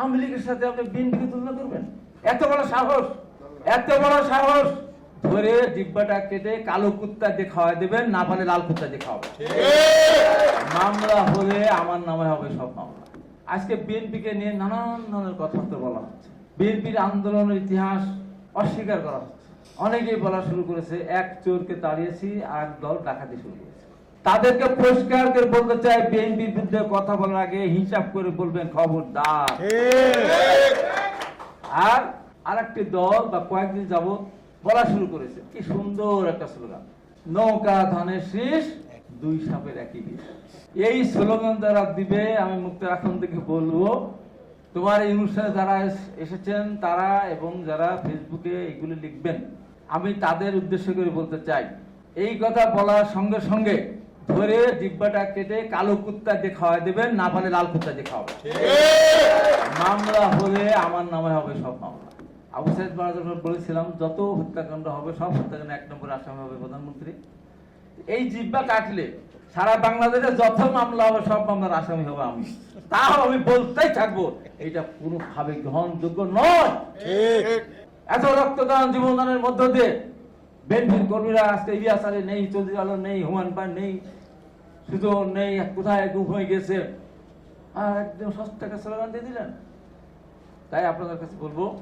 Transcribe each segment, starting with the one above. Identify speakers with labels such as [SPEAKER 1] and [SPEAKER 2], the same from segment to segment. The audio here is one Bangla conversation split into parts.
[SPEAKER 1] আওয়ামী লীগের সাথে আপনি বিএনপিকে তুলনা করবেন? এত বড় সাহস এত বড় সাহস। ধরে জিব্বাটা কেটে কালো কুত্তা দিয়ে খাওয়া দেবেন না পারে লাল কুত্তা দিয়ে খাওয়াবেন। মামলা হলে আমার নামে হবে সব মামলা। আজকে বিএনপিকে নিয়ে নানান ধরনের কথাবার্তা বলা হচ্ছে। বিএনপির আন্দোলনের ইতিহাস অস্বীকার করা হচ্ছে। অনেকেই বলা শুরু করেছে এক চোরকে তাড়িয়েছি আর দল ডাকাতি শুরু করেছে। তাদেরকে পরিষ্কার করে বলতে চাই বিএনপির বিরুদ্ধে কথা বলার আগে হিসাব করে বলবেন, খবরদার। আর আরেকটি দল, বা কয়েকদিন যাবত বলা শুরু করেছে। কি সুন্দর একটা স্লোগান। নৌকা, ধানের শীষ, দুই সাপের একই বিষ। এই স্লোগান যারা দিবে, আমি মুক্ত এখন থেকে বলব, তোমার এই অনুষ্ঠানে যারা এস- এসেছেন, তারা এবং যারা ফেসবুকে এগুলি লিখবেন, আমি তাদের উদ্দেশ্য করে বলতে চাই। এই কথা বলার সঙ্গে সঙ্গে ধরে জিব্বাটা কেটে কালো কুত্তা দিয়ে খাওয়াই দেবেন না পারে লাল কুত্তা দিয়ে খাওয়াবেন। মামলা হলে আমার নামে হবে সব মামলা। আবু মহাজন বলেছিলাম যত হত্যাকাণ্ড হবে সব হত্যাকাণ্ড এক নম্বর আসামি হবে প্রধানমন্ত্রী। এই জিব্বা কাটলে সারা বাংলাদেশে যত মামলা হবে সব মামলার আসামি হবে আমি। তাও আমি বলতেই থাকব এটা কোনোভাবে গ্রহণযোগ্য নয়। এত রক্তদান জীবনদানের মধ্য দিয়ে বেনফির কর্মীরা আজকে ইলিয়াস আলী নেই চৌধুরী আলম নেই হুমায়ুন পান নেই সুজন নেই, কোথায় গুম হয়ে গেছে? আর একদম সস্তাকে স্লোগান দিয়ে দিলেন। তাই আপনাদের কাছে বলব,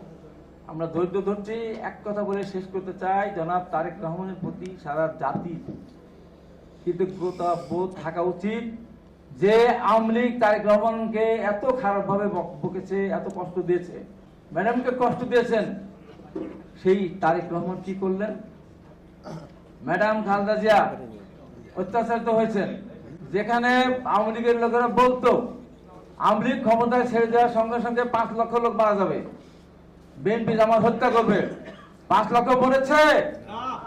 [SPEAKER 1] আমরা ধৈর্য ধরছি, এক কথা বলে শেষ করতে চাই। জনাব তারেক রহমানের প্রতি সারা জাতি কৃতজ্ঞতা বোধ থাকা উচিত যে আওয়ামী লীগ তারেক রহমানকে এত খারাপভাবে বক- বকেছে, এত কষ্ট দিয়েছে। ম্যাডামকে কষ্ট দিয়েছেন। সেই তারেক রহমান কি করলেন? ম্যাডাম খালদা জিয়া অত্যাচারিত হয়েছেন। যেখানে আওয়ামী লীগের লোকেরা বলতো আওয়ামী লীগ ক্ষমতায় ছেড়ে দেওয়ার সঙ্গে সঙ্গে পাঁচ লক্ষ লোক মারা যাবে। বিএনপি জামাত হত্যা করবে। পাঁচ লক্ষ মরেছে?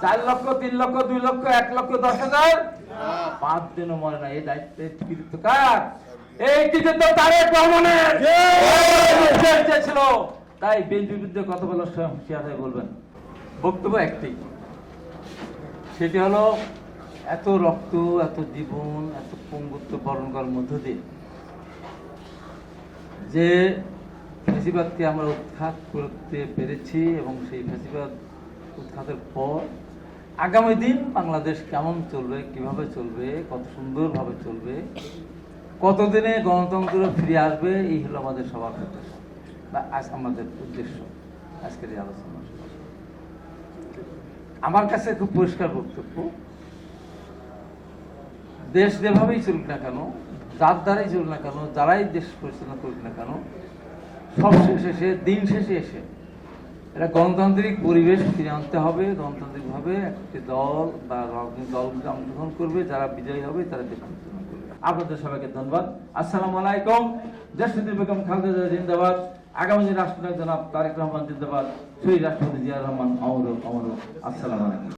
[SPEAKER 1] চার লক্ষ তিন লক্ষ দুই লক্ষ এক লক্ষ দশ হাজার? পাঁচ দিনও মরে না এই দায়িত্বে কৃতিত্ব কার? এই কৃতিত্ব তারেক রহমানের। ছিল তাই বিএনপির বিরুদ্ধে কথা বলার বলবেন। বক্তব্য একটি। সেটি হলো এত রক্ত, এত জীবন, এত পঙ্গুত্ব বরণ করার মধ্য দিয়ে যে ফেসিবাদকে আমরা উৎখাত করতে পেরেছি এবং সেই ফেসিবাদ উৎখাতের পর আগামী দিন বাংলাদেশ কেমন চলবে, কীভাবে চলবে, কত সুন্দরভাবে চলবে, কতদিনে গণতন্ত্র ফিরে আসবে, এই হলো আমাদের সবার উদ্দেশ্য বা আজ আমাদের উদ্দেশ্য। আজকের এই আলোচনা। আমার কাছে খুব পরিষ্কার বক্তব্য। দেশ যেভাবেই চলুক না কেন, যার দ্বারাই চলুক না কেন, যারাই দেশ পরিচালনা করুক না কেন, সব শেষে এসে, দিন শেষে এসে এটা গণতান্ত্রিক পরিবেশ ফিরে আনতে হবে, গণতান্ত্রিকভাবে একটি দল বা রাজনৈতিক দলকে অংশগ্রহণ করবে, যারা বিজয়ী হবে, তারা দেশ পরিচালনা করবে। আপনাদের সবাইকে ধন্যবাদ। আসসালামু আলাইকুম। জাসিদুল বেগম খালেদা জিন্দাবাদ। আগামী দিন রাষ্ট্রনায়ক জনাব তারেক রহমান জিন্দাবাদ। শহীদ রাষ্ট্রপতি জিয়া রহমান, অমর অমর আসসালামু আলাইকুম।